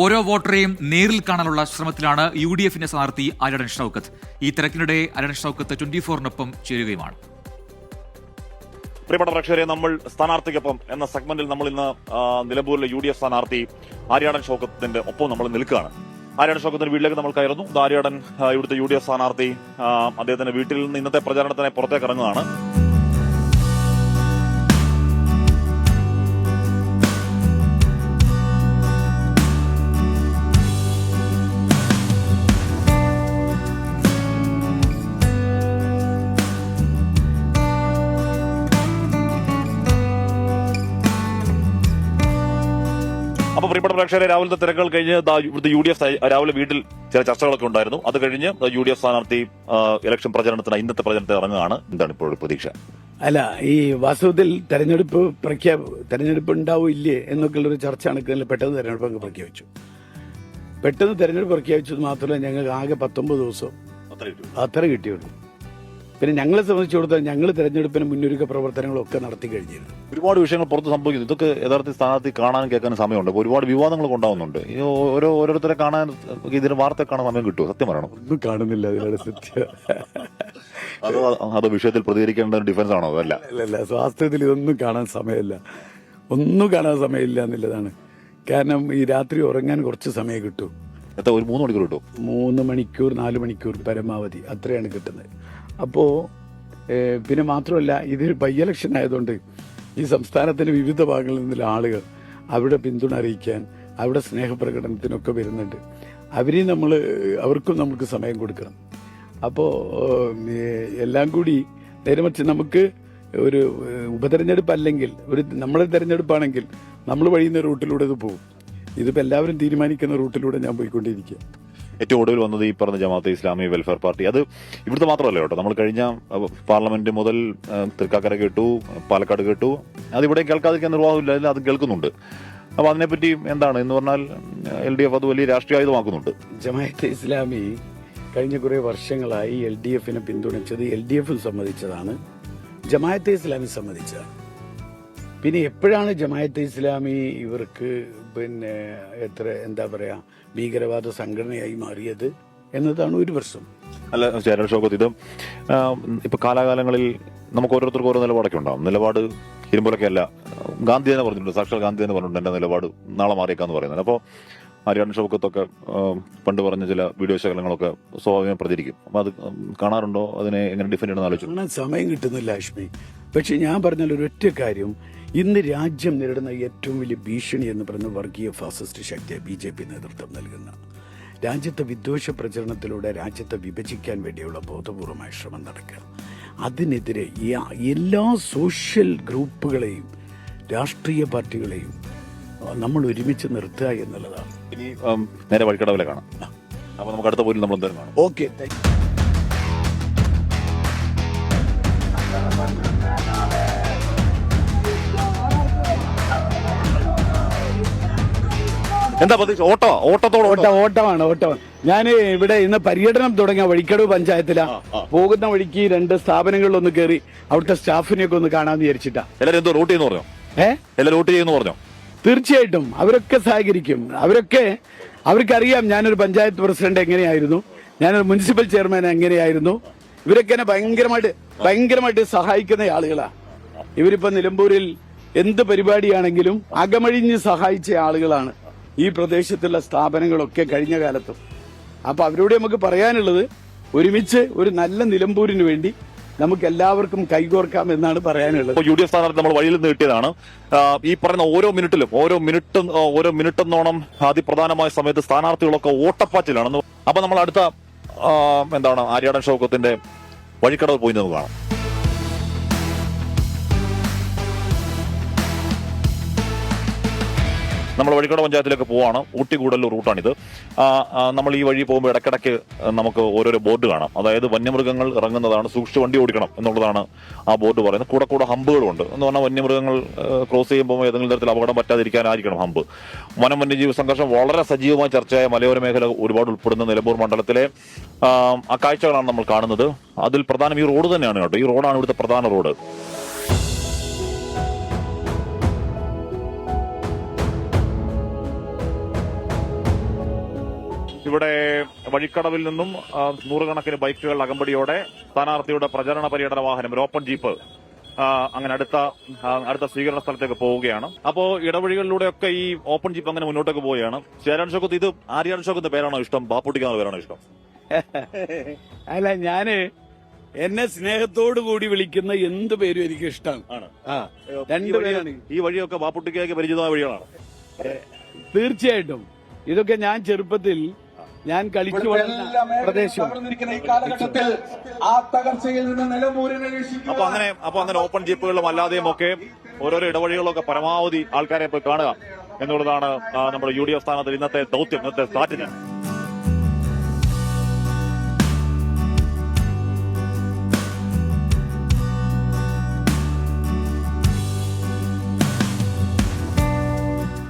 ഓരോ വോട്ടറെയും നേരിൽ കാണാനുള്ള ശ്രമത്തിലാണ് യു ഡി എഫിന്റെ സ്ഥാനാർത്ഥി അരടൻ ഷൌക്കത്ത്. ഈ തിരക്കിനിടെ അരടൻ ഷൌക്കത്ത് ട്വന്റി ഫോറിനൊപ്പം ചേരുകയുമാണ്. പ്രിയപ്പെട്ട പ്രേക്ഷകരെ നമ്മൾ സ്ഥാനാർത്ഥിക്കൊപ്പം എന്ന സെഗ്മെന്റിൽ നമ്മൾ ഇന്ന് നിലമ്പൂരിലെ യു ഡി എഫ് സ്ഥാനാർത്ഥി ആര്യാടൻ ഷൗക്കത്തിന്റെ ഒപ്പം നമ്മൾ നിൽക്കുകയാണ്. ആര്യാടൻ ഷൗക്കത്തിന്റെ വീട്ടിലേക്ക് നമ്മൾ കയറുന്നു. ആര്യാടൻ ഇവിടുത്തെ യു ഡി എഫ് സ്ഥാനാർത്ഥി അദ്ദേഹത്തിന്റെ വീട്ടിൽ നിന്ന് ഇന്നത്തെ പ്രചാരണത്തിനായി പുറത്തേക്ക് ഇറങ്ങുകയാണ്. പ്രേക്ഷകരെ രാവിലത്തെ തിരക്കുകൾ കഴിഞ്ഞ് ഇവിടുത്തെ യു ഡി എഫ് രാവിലെ വീട്ടിൽ ചില ചർച്ചകളൊക്കെ ഉണ്ടായിരുന്നു. അത് കഴിഞ്ഞ് യു ഡി എഫ് സ്ഥാനാർത്ഥി ഇലക്ഷൻ പ്രചരണത്തിന് ഇന്നത്തെ പ്രചരണത്തിന് ഇറങ്ങുകയാണ്. എന്താണ് ഇപ്പോൾ പ്രതീക്ഷ? അല്ല ഈ വാസ്തവത്തിൽ തെരഞ്ഞെടുപ്പ് പ്രഖ്യാപ തെരഞ്ഞെടുപ്പ് ഉണ്ടാവും ഇല്ലേ എന്നൊക്കെയുള്ള ഒരു ചർച്ച നടക്കുന്നതിൽ പെട്ടെന്ന് തെരഞ്ഞെടുപ്പ് അങ്ങ് പ്രഖ്യാപിച്ചു. പെട്ടെന്ന് തെരഞ്ഞെടുപ്പ് പ്രഖ്യാപിച്ചത് മാത്രമല്ല ഞങ്ങൾക്ക് ആകെ പത്തൊമ്പത് ദിവസം അത്ര കിട്ടിയുള്ളൂ. പിന്നെ ഞങ്ങളെ സംബന്ധിച്ചിടത്തോളം ഞങ്ങൾ തെരഞ്ഞെടുപ്പിന് മുന്നൊരുക്ക പ്രവർത്തനങ്ങളൊക്കെ നടത്തി കഴിഞ്ഞിരുന്നു. ഒരുപാട് വിഷയങ്ങൾ പുറത്ത് സംഭവിക്കുന്നു. ഇതൊക്കെ യഥാർത്ഥ സ്ഥാനാർത്ഥി കാണാൻ കേൾക്കാനും സമയമുണ്ട്. ഒരുപാട് വിവാദങ്ങൾ ഉണ്ടാവുന്നുണ്ട്. ഈ ഓരോ ഓരോരുത്തരെ കാണാൻ ഇതിന് വാർത്ത കാണാൻ സമയം കിട്ടുമോ സത്യം പറയണം? ഒന്നും കാണുന്നില്ല അതിലാണ് സത്യം. അതോ അതോ വിഷയത്തിൽ പ്രതികരിക്കേണ്ട ഒരു ഡിഫൻസ് ആണോ? അതല്ല. അല്ല സ്വാസ്ഥ്യത്തിൽ ഇതൊന്നും കാണാൻ സമയമില്ല. ഒന്നും കാണാൻ സമയമില്ല എന്നുള്ളതാണ്. കാരണം ഈ രാത്രി ഉറങ്ങാൻ കുറച്ച് സമയം കിട്ടും. എത്ര ഒരു മൂന്ന് മണിക്കൂർ കിട്ടും മൂന്ന് മണിക്കൂർ നാല് മണിക്കൂർ പരമാവധി. അത്രയാണ് കിട്ടുന്നത്. അപ്പോൾ പിന്നെ മാത്രമല്ല ഇതൊരു ബൈ ഇലക്ഷൻ ആയതുകൊണ്ട് ഈ സംസ്ഥാനത്തിന്റെ വിവിധ ഭാഗങ്ങളിൽ നിന്നുള്ള ആളുകൾ അവിടെ പിന്തുണ അറിയിക്കാൻ അവിടെ സ്നേഹപ്രകടനത്തിനൊക്കെ വരുന്നുണ്ട്. അവരെയും നമ്മൾ അവർക്കും നമുക്ക് സമയം കൊടുക്കണം. അപ്പോൾ എല്ലാം കൂടി നേരമറിച്ച് നമുക്ക് ഒരു ഉപതെരഞ്ഞെടുപ്പ് അല്ലെങ്കിൽ ഒരു നമ്മളെ തെരഞ്ഞെടുപ്പാണെങ്കിൽ നമ്മൾ വഴിയുന്ന റൂട്ടിലൂടെ ഇത് പോകും. ഇതിപ്പോൾ എല്ലാവരും തീരുമാനിക്കുന്ന റൂട്ടിലൂടെ ഞാൻ പോയിക്കൊണ്ടിരിക്കുക ഏറ്റവും ഒടുവിൽ വന്നത് ഈ പറഞ്ഞ ജമാഅത്തെ ഇസ്ലാമി വെൽഫെയർ പാർട്ടി അത് ഇവിടുത്തെ മാത്രമല്ല കേട്ടോ. നമ്മൾ കഴിഞ്ഞ പാർലമെന്റ് മുതൽ തൃക്കാക്കര കേട്ടു പാലക്കാട് കേട്ടു. അത് ഇവിടെ കേൾക്കാതിരിക്കാൻ നിർവാഹമില്ല. അത് കേൾക്കുന്നുണ്ട്. അപ്പൊ അതിനെപ്പറ്റി എന്താണ്? എന്ന് പറഞ്ഞാൽ എൽ ഡി എഫ് അത് വലിയ രാഷ്ട്രീയായുധമാക്കുന്നുണ്ട് ജമാഅത്തെ ഇസ്ലാമി കഴിഞ്ഞ കുറേ വർഷങ്ങളായി എൽ ഡി എഫിനെ പിന്തുണച്ചത് എൽ ഡി എഫും സമ്മതിച്ചതാണ് ജമാഅത്തെ ഇസ്ലാമി സമ്മതിച്ചതാണ്. പിന്നെ എപ്പോഴാണ് ജമാഅത്തെ ഇസ്ലാമി ഇവർക്ക് പിന്നെ എത്ര എന്താ പറയാ ഭീകരവാദ സംഘടനയായി മാറിയത് എന്നതാണ് ഒരു പ്രശ്നം. അല്ല ചേരൻ ഷോക്കത്ത് ഇത് ഇപ്പൊ കാലാകാലങ്ങളിൽ നമുക്ക് ഓരോരുത്തർക്കും ഓരോ നിലപാടൊക്കെ ഉണ്ടാവും. നിലപാട് ഇരുമ്പോലൊക്കെ അല്ല. ഗാന്ധി തന്നെ പറഞ്ഞിട്ടുണ്ട് സാക്ഷാൽ ഗാന്ധി തന്നെ പറഞ്ഞിട്ടുണ്ട് എന്റെ നിലപാട് നാളെ മാറിയേക്കാന്ന് പറയുന്നത്. അപ്പോൾ ഹരിയാണ ഷൗക്കത്തൊക്കെ പണ്ട് പറഞ്ഞ ചില വീഡിയോ ശകലങ്ങളൊക്കെ സ്വാഭാവികം പ്രചരിക്കും. അപ്പൊ അത് കാണാറുണ്ടോ? അതിനെ എങ്ങനെ ഡിഫൻഡ് ചെയ്യണമെന്ന് ആലോചിച്ചു. സമയം കിട്ടുന്നില്ല ലക്ഷ്മി. പക്ഷെ ഞാൻ പറഞ്ഞാൽ ഒരൊറ്റ കാര്യം ഇന്ന് രാജ്യം നേരിടുന്ന ഏറ്റവും വലിയ ഭീഷണി എന്ന് പറയുന്ന വർഗീയ ഫാസിസ്റ്റ് ശക്തിയെ ബി ജെ പി നേതൃത്വം നൽകുന്ന. രാജ്യത്തെ വിദ്വേഷ പ്രചരണത്തിലൂടെ രാജ്യത്തെ വിഭജിക്കാൻ വേണ്ടിയുള്ള ബോധപൂർവമായ ശ്രമം നടക്കുക. അതിനെതിരെ എല്ലാ സോഷ്യൽ ഗ്രൂപ്പുകളെയും രാഷ്ട്രീയ പാർട്ടികളെയും നമ്മൾ ഒരുമിച്ച് നിർത്തുക എന്നുള്ളതാണ്. നേരെ വഴിക്കടവിലെ കാണാം. അപ്പോൾ നമുക്ക് അടുത്ത പോലും നമ്മൾ എന്തായാലും കാണാം. ഓക്കെ എന്താ പ്രതീക്ഷ? ഓട്ടോ ഓട്ടത്തോട് ഓട്ട ഓട്ടമാണ് ഓട്ടമാണ്. ഞാൻ ഇവിടെ ഇന്ന് പര്യടനം തുടങ്ങിയ വഴിക്കടവ് പഞ്ചായത്തിലാ. പോകുന്ന വഴിക്ക് രണ്ട് സ്ഥാപനങ്ങളിൽ ഒന്ന് കയറി അവിടുത്തെ സ്റ്റാഫിനെയൊക്കെ ഒന്ന് കാണാന്ന് വിചാരിച്ചിട്ടാ. എല്ലാവരും എന്തോ റൂട്ട് ചെയ്യുന്നു പറഞ്ഞോ? എല്ലാവരും റൂട്ട് ചെയ്യുന്നു പറഞ്ഞോ? തീർച്ചയായിട്ടും. അവരൊക്കെ സഹകരിക്കും. അവരൊക്കെ അവർക്കറിയാം ഞാനൊരു പഞ്ചായത്ത് പ്രസിഡന്റ് എങ്ങനെയായിരുന്നു. ഞാനൊരു മുനിസിപ്പൽ ചെയർമാൻ എങ്ങനെയായിരുന്നു. ഇവരൊക്കെ എന്നെ ഭയങ്കരമായിട്ട് ഭയങ്കരമായിട്ട് സഹായിക്കുന്ന ആളുകളാ. ഇവരിപ്പോ നിലമ്പൂരിൽ എന്ത് പരിപാടിയാണെങ്കിലും അകമഴിഞ്ഞ് സഹായിച്ച ആളുകളാണ്. ഈ പ്രദേശത്തുള്ള സ്ഥാപനങ്ങളൊക്കെ കഴിഞ്ഞ കാലത്തും. അപ്പൊ അവരോട് നമുക്ക് പറയാനുള്ളത് ഒരുമിച്ച് ഒരു നല്ല നിലമ്പൂരിന് വേണ്ടി നമുക്ക് എല്ലാവർക്കും കൈകോർക്കാം എന്നാണ് പറയാനുള്ളത്. യു ഡി എഫ് സ്ഥാനാർത്ഥി നമ്മൾ വഴിയിൽ നിന്ന് ഈ പറയുന്ന ഓരോ മിനിറ്റിലും ഓരോ മിനിറ്റ് ഓരോ മിനിറ്റ് എന്നോണം അതിപ്രധാനമായ സമയത്ത് സ്ഥാനാർത്ഥികളൊക്കെ ഓട്ടപ്പാച്ചിലാണ് അപ്പൊ നമ്മൾ അടുത്ത എന്താണ് ആര്യാടൻ ഷൗക്കത്തിന്റെ വഴിക്കടവ് പോയി നമുക്ക് കാണാം. നമ്മൾ വഴിക്കട പഞ്ചായത്തിലേക്ക് പോവാണ്. ഊട്ടി കൂടല്ലൂർ റൂട്ടാണിത് നമ്മൾ ഈ വഴി പോകുമ്പോൾ ഇടയ്ക്കിടയ്ക്ക് നമുക്ക് ഓരോരോ ബോർഡ് കാണാം. അതായത് വന്യമൃഗങ്ങൾ ഇറങ്ങുന്നതാണ് സൂക്ഷിച്ച് വണ്ടി ഓടിക്കണം എന്നുള്ളതാണ് ആ ബോർഡ് പറയുന്നത്. കൂടെ കൂടെ ഹമ്പുകളുണ്ട്. എന്ന് പറഞ്ഞാൽ വന്യമൃഗങ്ങൾ ക്രോസ് ചെയ്യുമ്പോൾ ഏതെങ്കിലും തരത്തിൽ അപകടം പറ്റാതിരിക്കാനായിരിക്കണം ഹമ്പ്. വനം വന്യജീവി സംഘർഷം വളരെ സജീവമായി ചർച്ചയായ മലയോര മേഖല ഒരുപാട് ഉൾപ്പെടുന്ന നിലമ്പൂർ മണ്ഡലത്തിലെ ആ കാഴ്ചകളാണ് നമ്മൾ കാണുന്നത്. അതിൽ പ്രധാനം ഈ റോഡ് തന്നെയാണ് കേട്ടോ. ഈ റോഡാണ് ഇവിടുത്തെ പ്രധാന റോഡ്. ഇവിടെ വഴിക്കടവിൽ നിന്നും നൂറുകണക്കിന് ബൈക്കുകൾ അകമ്പടിയോടെ സ്ഥാനാർത്ഥിയുടെ പ്രചരണ പര്യടന വാഹനം ഒരു ഓപ്പൺ ജീപ്പ് അങ്ങനെ അടുത്ത അടുത്ത സ്വീകരണ സ്ഥലത്തേക്ക് പോവുകയാണ്. അപ്പോ ഇടവഴികളിലൂടെയൊക്കെ ഈ ഓപ്പൺ ജീപ്പ് അങ്ങനെ മുന്നോട്ടേക്ക് പോവുകയാണ്. ചേരാൻ ഷോക്കത്ത് ഇത് ആര്യാൻ ഷോക്കത്ത് പേരാണോ ഇഷ്ടം? ബാപ്പുട്ടിക്കാനുള്ള പേരാണോ ഇഷ്ടം? അല്ല ഞാൻ എന്നെ സ്നേഹത്തോടു കൂടി വിളിക്കുന്ന എന്ത് പേരും എനിക്ക് ഇഷ്ടമാണ് ഈ രണ്ടുപേരാണ് ഈ വഴിയൊക്കെ ബാപ്പുട്ടിക്കൊക്കെ പരിചിതമായ വഴികളാണ്. തീർച്ചയായിട്ടും. ഇതൊക്കെ ഞാൻ ചെറുപ്പത്തിൽ ഞാൻ കളിച്ചു വളർന്ന പ്രദേശം ഈ കാലഘട്ടത്തിൽ ആ തകർച്ചയിൽ നിന്ന് നിലമ്പൂരിനെ രക്ഷിക്കുക അപ്പൊ അങ്ങനെ അപ്പൊ അങ്ങനെ ഓപ്പൺ ജീപ്പുകളിലും അല്ലാതെയും ഒക്കെ ഓരോരോ ഇടവഴികളൊക്കെ പരമാവധി ആൾക്കാരെ പോയി കാണുക എന്നുള്ളതാണ് നമ്മുടെ യു ഡി എഫ് സ്ഥാനത്തിൽ ഇന്നത്തെ ദൗത്യം ഇന്നത്തെ സ്ട്രാറ്റജി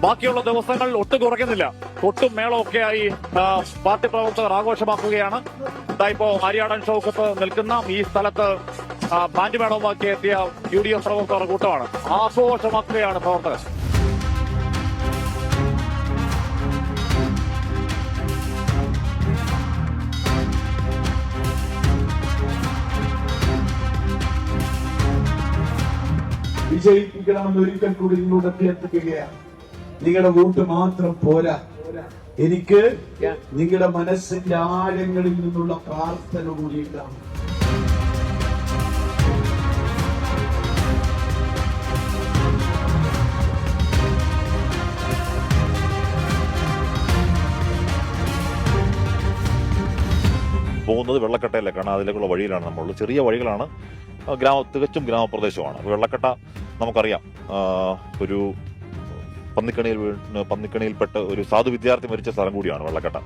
ബാക്കിയുള്ള ദിവസങ്ങൾ ഒട്ടും കുറയ്ക്കുന്നില്ല. ഒട്ടും മേളമൊക്കെ ആയി ആ, പാർട്ടി പ്രവർത്തകർ ആഘോഷമാക്കുകയാണ്. ഇതായിപ്പോ ഹരിയാടൻ ഷൗക്കത്ത് നിൽക്കുന്ന ഈ സ്ഥലത്ത് ബാൻഡ് മേളവുമാക്കി എത്തിയ യു ഡി എഫ് പ്രവർത്തകർ കൂട്ടമാണ്. ആഘോഷമാക്കുകയാണ് പ്രവർത്തകർ. വിജയിപ്പിക്കണമെന്ന് ഒരിക്കൽ കൂടി നിങ്ങളുടെ അഭ്യർത്ഥിക്കുകയാണ്. നിങ്ങളുടെ വോട്ട് മാത്രം പോരാ. എനിക്ക് നിങ്ങളുടെ മനസ്സിന്റെ ആഴങ്ങളിൽ നിന്നുള്ള പ്രാർത്ഥന കൂടി ഉണ്ടാവും പോകുന്നത് കാരണം അതിലേക്കുള്ള വഴിയിലാണ് നമ്മളുള്ളത് ചെറിയ വഴികളാണ്. ഗ്രാമ തികച്ചും ഗ്രാമപ്രദേശമാണ്. വെള്ളക്കട്ട നമുക്കറിയാം. ഒരു പന്നിക്കണിയിൽ പന്നിക്കണിയിൽപ്പെട്ട ഒരു സാധു വിദ്യാർത്ഥി മരിച്ച സ്ഥലം കൂടിയാണ് വെള്ളക്കട്ട.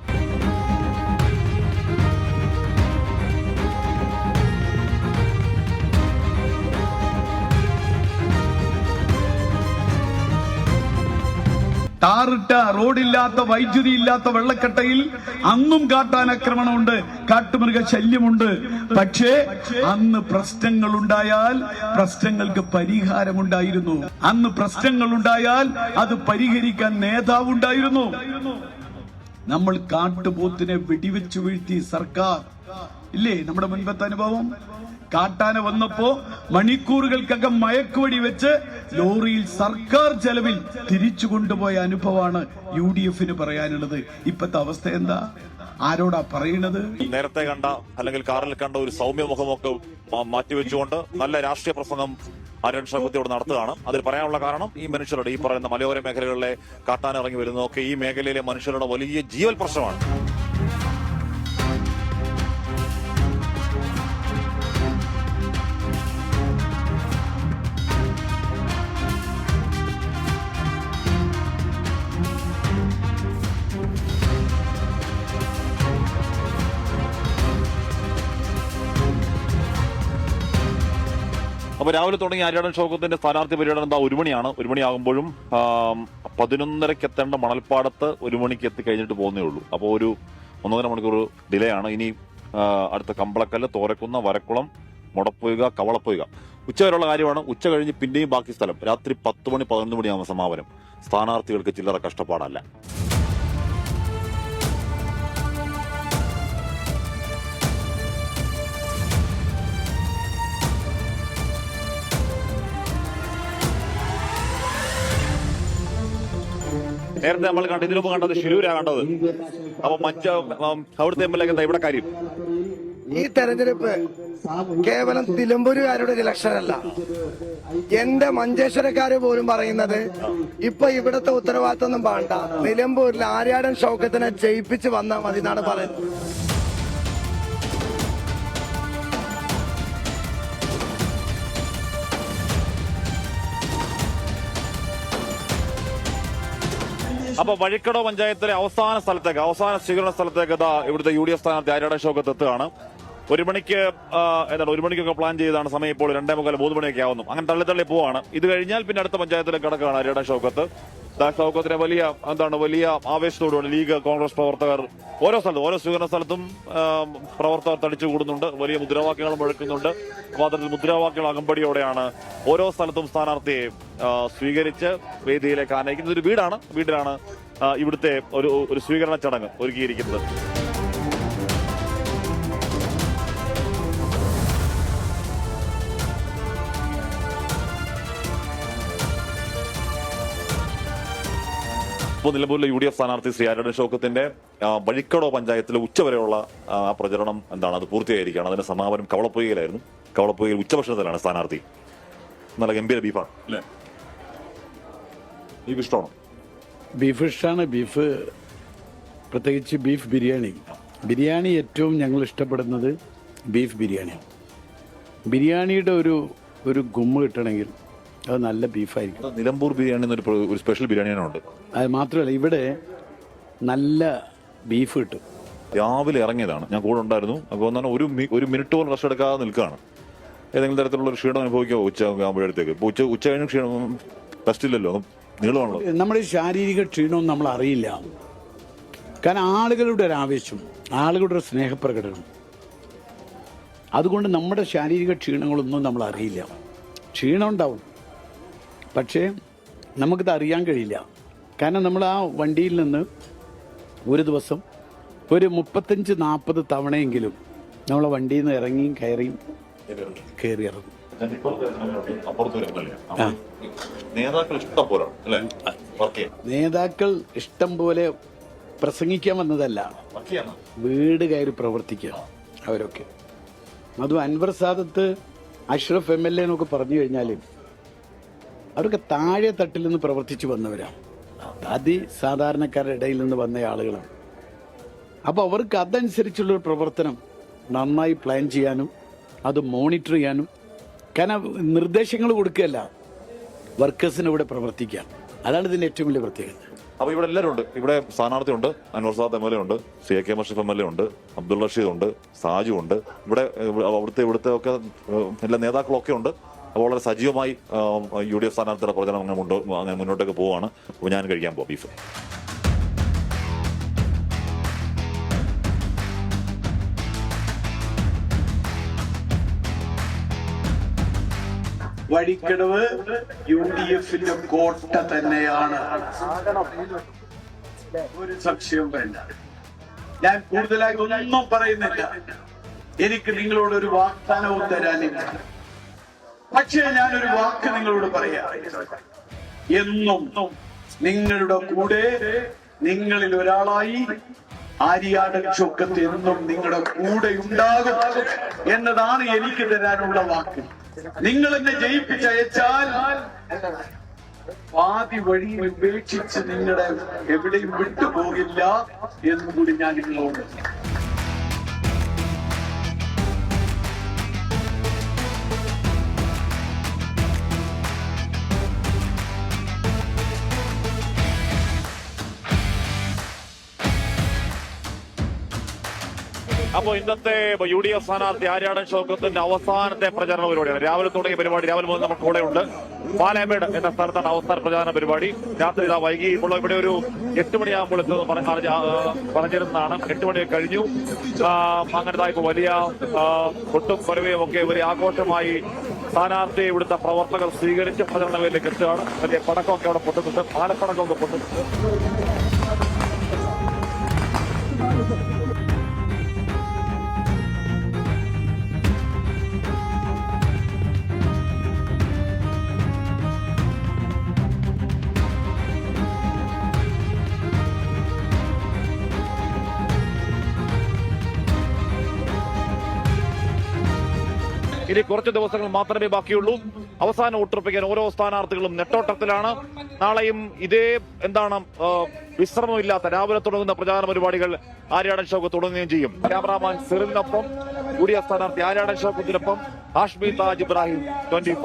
ടാറിട്ട റോഡില്ലാത്ത വൈദ്യുതി ഇല്ലാത്ത വെള്ളക്കെട്ടയിൽ അന്നും കാട്ടാൻ ആക്രമണമുണ്ട് കാട്ടുമൃഗ ശല്യമുണ്ട്. പക്ഷേ അന്ന് പ്രശ്നങ്ങൾ ഉണ്ടായാൽ പ്രശ്നങ്ങൾക്ക് പരിഹാരമുണ്ടായിരുന്നു. അന്ന് പ്രശ്നങ്ങൾ ഉണ്ടായാൽ അത് പരിഹരിക്കാൻ നേതാവുണ്ടായിരുന്നു. നമ്മൾ കാട്ടുപോത്തിനെ വെടിവെച്ചു വീഴ്ത്തി സർക്കാർ ഇല്ലേ? നമ്മുടെ മുൻപത്തെ അനുഭവം? കാട്ടാന വന്നപ്പോ മണിക്കൂറുകൾക്കകം മയക്കുവടി വെച്ച് ലോറിയിൽ സർക്കാർ ചെലവിൽ തിരിച്ചു കൊണ്ടുപോയ അനുഭവമാണ് യു ഡി എഫിന് പറയാനുള്ളത്. ഇപ്പത്തെ അവസ്ഥ എന്താ? ആരോടാ പറയണത്? നേരത്തെ കണ്ട അല്ലെങ്കിൽ കാറിൽ കണ്ട ഒരു സൗമ്യ മുഖമൊക്കെ മാറ്റിവെച്ചുകൊണ്ട് നല്ല രാഷ്ട്രീയ പ്രസംഗം അരുൺ ഷൗക്കത്തിയോട് നടത്തുകയാണ്. അതിൽ പറയാനുള്ള കാരണം ഈ മനുഷ്യരുടെ ഈ പറയുന്ന മലയോര മേഖലകളിലെ കാട്ടാൻ ഇറങ്ങി വരുന്നതൊക്കെ ഈ മേഖലയിലെ മനുഷ്യരുടെ വലിയ ജീവൽ പ്രശ്നമാണ്. അപ്പൊ രാവിലെ തുടങ്ങി ആര്യാടൻ ഷൗക്കത്തിന്റെ സ്ഥാനാർത്ഥി പര്യടനം എന്താ? ഒരു മണിയാണ്. ഒരു മണിയാകുമ്പോഴും പതിനൊന്നരക്ക് എത്തേണ്ട മണൽപ്പാടത്ത് ഒരു മണിക്ക് എത്തി കഴിഞ്ഞിട്ട് പോകുന്നേ ഉള്ളൂ. അപ്പോൾ ഒരു ഒന്നൊന്നര മണിക്കൂർ ഡിലേ ആണ്. ഇനി അടുത്ത കമ്പളക്കല്ല് തോരക്കുന്ന വരക്കുളം മുടപ്പുക കവളപ്പുക ഉച്ച വരെയുള്ള കാര്യമാണ്. ഉച്ച കഴിഞ്ഞ് പിന്നെയും ബാക്കി സ്ഥലം. രാത്രി പത്ത് മണി പതിനൊന്ന് മണിയാകുമ്പോൾ സമാപനം. സ്ഥാനാർത്ഥികൾക്ക് ചില്ലറ കഷ്ടപ്പാടല്ല. നേരത്തെ നമ്മൾ കണ്ട ഇതിനു മുമ്പ് കണ്ടത് ഷിരൂരാ കണ്ടത്. അപ്പൊ മറ്റ അവിടുത്തെ എം എൽ എ എന്താ ഇവിടെ കാര്യം? ഈ തെരഞ്ഞെടുപ്പ് കേവലം തിലമ്പൂരുകാരുടെ ഒരു ഇലക്ഷൻ അല്ല എന്റെ മഞ്ചേശ്വരക്കാര് പോലും പറയുന്നത് ഇപ്പൊ ഇവിടുത്തെ ഉത്തരവാദിത്തമൊന്നും വേണ്ട. നിലമ്പൂരിൽ ആര്യാടൻ ഷൗക്കത്തിനെ ജയിപ്പിച്ച് വന്നാൽ മതി എന്നാണ് പറയുന്നത്. അപ്പൊ വഴിക്കടവ് പഞ്ചായത്തിലെ അവസാന സ്ഥലത്തേക്ക് അവസാന സ്വീകരണ സ്ഥലത്തേക്ക് ഇതാ ഇവിടുത്തെ യു ഡി എഫ് സ്ഥാനാർത്ഥി ആര്യാട അശോകത്ത് എത്തുകയാണ്. ഒരു മണിക്ക് എന്താണ് ഒരു മണിക്കൊക്കെ പ്ലാൻ ചെയ്താണ് സമയം ഇപ്പോൾ രണ്ടേ മുക്കാൽ മൂന്ന് മണിയൊക്കെ ആവുന്നു. അങ്ങനെ തള്ളി തള്ളി പോവാണ്. ഇത് കഴിഞ്ഞാൽ പിന്നെ അടുത്ത പഞ്ചായത്തിലേക്ക് കിടക്കുകയാണ് ആര്യാട ഷോക്കത്ത് ദാ ഷൗക്കത്തിനെ വലിയ എന്താണ് വലിയ ആവേശത്തോടുകൂടി ലീഗ് കോൺഗ്രസ് പ്രവർത്തകർ ഓരോ സ്ഥലത്തും ഓരോ സ്വീകരണ സ്ഥലത്തും പ്രവർത്തകർ തടിച്ചു കൂടുന്നുണ്ട് വലിയ മുദ്രാവാക്യങ്ങൾ മുഴക്കുന്നുണ്ട്. അപ്പൊ അത്തരത്തിൽ മുദ്രാവാക്യങ്ങൾ അകമ്പടിയോടെയാണ് ഓരോ സ്ഥലത്തും സ്ഥാനാർത്ഥിയെ സ്വീകരിച്ച് വേദിയിലേക്ക് ആനയിക്കുന്നത്. ഒരു വീടാണ്. വീട്ടിലാണ് ഇവിടുത്തെ ഒരു ഒരു സ്വീകരണ ചടങ്ങ് ഒരുക്കിയിരിക്കുന്നത്. ഇപ്പോൾ നിലമ്പൂരിലെ യു ഡി എഫ് സ്ഥാനാർത്ഥി ശ്രീ ആരുടെ ശോകത്തിന്റെ വഴിക്കടോ പഞ്ചായത്തിലെ ഉച്ചവരെയുള്ള ആ, പ്രചരണം എന്താണ്? അത് പൂർത്തിയായിരിക്കുകയാണ്. അതിന്റെ സമാപനം കവളപ്പുകയിലായിരുന്നു കവളപ്പുകയിൽ ഉച്ചഭക്ഷണത്തിലാണ് സ്ഥാനാർത്ഥി. നല്ല ഗംഭീര ബീഫാണ്. അല്ലേ? ബീഫ് ഇഷ്ടമാണോ? ബീഫ് ഇഷ്ടമാണ്. ബീഫ് പ്രത്യേകിച്ച് ബീഫ് ബിരിയാണി. ബിരിയാണി ഏറ്റവും ഞങ്ങൾ ഇഷ്ടപ്പെടുന്നത് ബീഫ് ബിരിയാണിയാണ്. ബിരിയാണിയുടെ ഒരു ഒരു ഗുമ്മ കിട്ടണമെങ്കിൽ അത് നല്ല ബീഫായിരിക്കും. നിലമ്പൂർ ബിരിയാണി എന്നൊരു ഒരു സ്പെഷ്യൽ ബിരിയാണിയാണ് ഉണ്ട് അത് മാത്രമല്ല ഇവിടെ നല്ല ബീഫ് കിട്ടും. രാവിലെ ഇറങ്ങിയതാണ്. ഞാൻ കൂടെ ഉണ്ടായിരുന്നു. അപ്പോൾ എന്നാൽ ഒരു ഒരു മിനിറ്റ് പോലും റെസ്റ്റ് എടുക്കാതെ നിൽക്കുകയാണ്. ഏതെങ്കിലും തരത്തിലുള്ള ഒരു ക്ഷീണം അനുഭവിക്കാമോ ഉച്ച ആകുമ്പോഴത്തേക്ക് ഇപ്പോൾ ഉച്ച ഉച്ച കഴിഞ്ഞ് ക്ഷീണം റെസ്റ്റ് ഇല്ലല്ലോ. നീളമാണല്ലോ. നമ്മുടെ ശാരീരിക ക്ഷീണവും നമ്മൾ അറിയില്ല. കാരണം ആളുകളുടെ ഒരു ആവേശം ആളുകളുടെ ഒരു സ്നേഹപ്രകടനം. അതുകൊണ്ട് നമ്മുടെ ശാരീരിക ക്ഷീണങ്ങളൊന്നും നമ്മൾ അറിയില്ല. ക്ഷീണം ഉണ്ടാവും. പക്ഷേ നമുക്കിത് അറിയാൻ കഴിയില്ല. കാരണം നമ്മൾ ആ വണ്ടിയിൽ നിന്ന് ഒരു ദിവസം ഒരു മുപ്പത്തഞ്ച് നാൽപ്പത് തവണയെങ്കിലും നമ്മൾ വണ്ടിയിൽ നിന്ന് ഇറങ്ങിയും കയറിയും കയറി ഇറങ്ങും. നേതാക്കൾ ഇഷ്ടം പോലെ പ്രസംഗിക്കാൻ വന്നതല്ല. വീട് കയറി പ്രവർത്തിക്കുക അവരൊക്കെ. അതും അൻവർ സാദത്ത് അഷ്റഫ് എം എൽ എന്നൊക്കെ പറഞ്ഞു കഴിഞ്ഞാൽ അവരൊക്കെ താഴെ തട്ടിൽ നിന്ന് പ്രവർത്തിച്ചു വന്നവരാണ് അതി സാധാരണക്കാരുടെ ഇടയിൽ നിന്ന് വന്ന ആളുകളാണ്. അപ്പോൾ അവർക്ക് അതനുസരിച്ചുള്ളൊരു പ്രവർത്തനം നന്നായി പ്ലാൻ ചെയ്യാനും അത് മോണിറ്റർ ചെയ്യാനും കാരണം നിർദ്ദേശങ്ങൾ കൊടുക്കുകയല്ല. വർക്കേഴ്സിന് ഇവിടെ പ്രവർത്തിക്കുക. അതാണ് ഇതിന്റെ ഏറ്റവും വലിയ പ്രത്യേകത. അപ്പോൾ ഇവിടെ എല്ലാവരും ഉണ്ട്. ഇവിടെ സ്ഥാനാർത്ഥി ഉണ്ട് Anwar Saad M L A ഉണ്ട് C A K Masheef M L A ഉണ്ട് അബ്ദുൾ റഷീദ് ഉണ്ട് സാജു ഉണ്ട്. ഇവിടെ അവിടുത്തെ ഇവിടുത്തെ ഒക്കെ എല്ലാ നേതാക്കളൊക്കെ ഉണ്ട്. വളരെ സജീവമായി യു ഡി എഫ് സ്ഥാനാർത്ഥിയുടെ പ്രചരണം അങ്ങനെ അങ്ങനെ മുന്നോട്ടേക്ക് പോവാണ്. അപ്പോൾ ഞാൻ കഴിക്കാൻ പോകാം ബീഫ്. വഴിക്കടവ് യു ഡി എഫിന്റെ കോട്ട തന്നെയാണ്. ഒരു സംശയവും വേണ്ട. ഞാൻ കൂടുതലായി ഒന്നും പറയുന്നില്ല. എനിക്ക് നിങ്ങളോട് ഒരു വാഗ്ദാനവും തരാനില്ല. പക്ഷേ ഞാനൊരു വാക്ക് നിങ്ങളോട് പറയാം എന്നും നിങ്ങളുടെ കൂടെ നിങ്ങളിൽ ഒരാളായി ആര്യാടൻ ചൊക്കത്ത് എന്നും നിങ്ങളുടെ കൂടെ ഉണ്ടാകും എന്നതാണ് എനിക്ക് തരാനുള്ള വാക്ക്. നിങ്ങൾ എന്നെ ജയിപ്പിച്ചയച്ചാൽ പാതി വഴി ഉപേക്ഷിച്ച് നിങ്ങളുടെ എവിടെയും വിട്ടുപോകില്ല എന്നും കൂടി ഞാൻ നിങ്ങളോട് അപ്പോൾ ഇന്നത്തെ യു ഡി എഫ് സ്ഥാനാർത്ഥി ആര്യാടൻ ഷൗക്കത്തിന്റെ അവസാനത്തെ പ്രചാരണ പരിപാടിയാണ് രാവിലെ തുടങ്ങിയ പരിപാടി രാവിലെ മുതൽ നമുക്ക് ഉണ്ട്. പാലാമേട് എന്ന സ്ഥലത്താണ് അവസാന പ്രചാരണ പരിപാടി. രാത്രി ഇതാ വൈകി ഇപ്പോൾ ഇവിടെ ഒരു എട്ട് മണിയാകുമ്പോൾ പറഞ്ഞിരുന്നതാണ്. എട്ട് മണി കഴിഞ്ഞു. അങ്ങനത്തെ വലിയ ഒട്ടും കൊരവയും ഒക്കെ ഒരു ആഘോഷമായി സ്ഥാനാർത്ഥി ഇവിടുത്തെ പ്രവർത്തകർ സ്വീകരിച്ച് പ്രചരണ വേദിയിലേക്ക് എത്തുകയാണ്. വലിയ പടക്കമൊക്കെ അവിടെ പൊട്ടുന്നുണ്ട് പാലപ്പടക്കമൊക്കെ പൊട്ടുന്നുണ്ട് ഇനി കുറച്ച് ദിവസങ്ങൾ മാത്രമേ ബാക്കിയുള്ളൂ. അവസാന വോട്ടുറപ്പിക്കാൻ ഓരോ സ്ഥാനാർത്ഥികളും നെട്ടോട്ടത്തിലാണ്. നാളെയും ഇതേ എന്താണ് വിശ്രമമില്ലാത്ത രാവിലെ തുടങ്ങുന്ന പ്രചാരണ പരിപാടികൾ ആര്യാടൻ ഷോക്ക് തുടങ്ങുകയും ചെയ്യും. ക്യാമറാമാൻ സിറിനൊപ്പം കൂടിയ സ്ഥാനാർത്ഥി ആര്യാടൻ ഷോക്കത്തിനൊപ്പം ഹാഷ്മി താജ് ഇബ്രാഹിം ട്വന്റി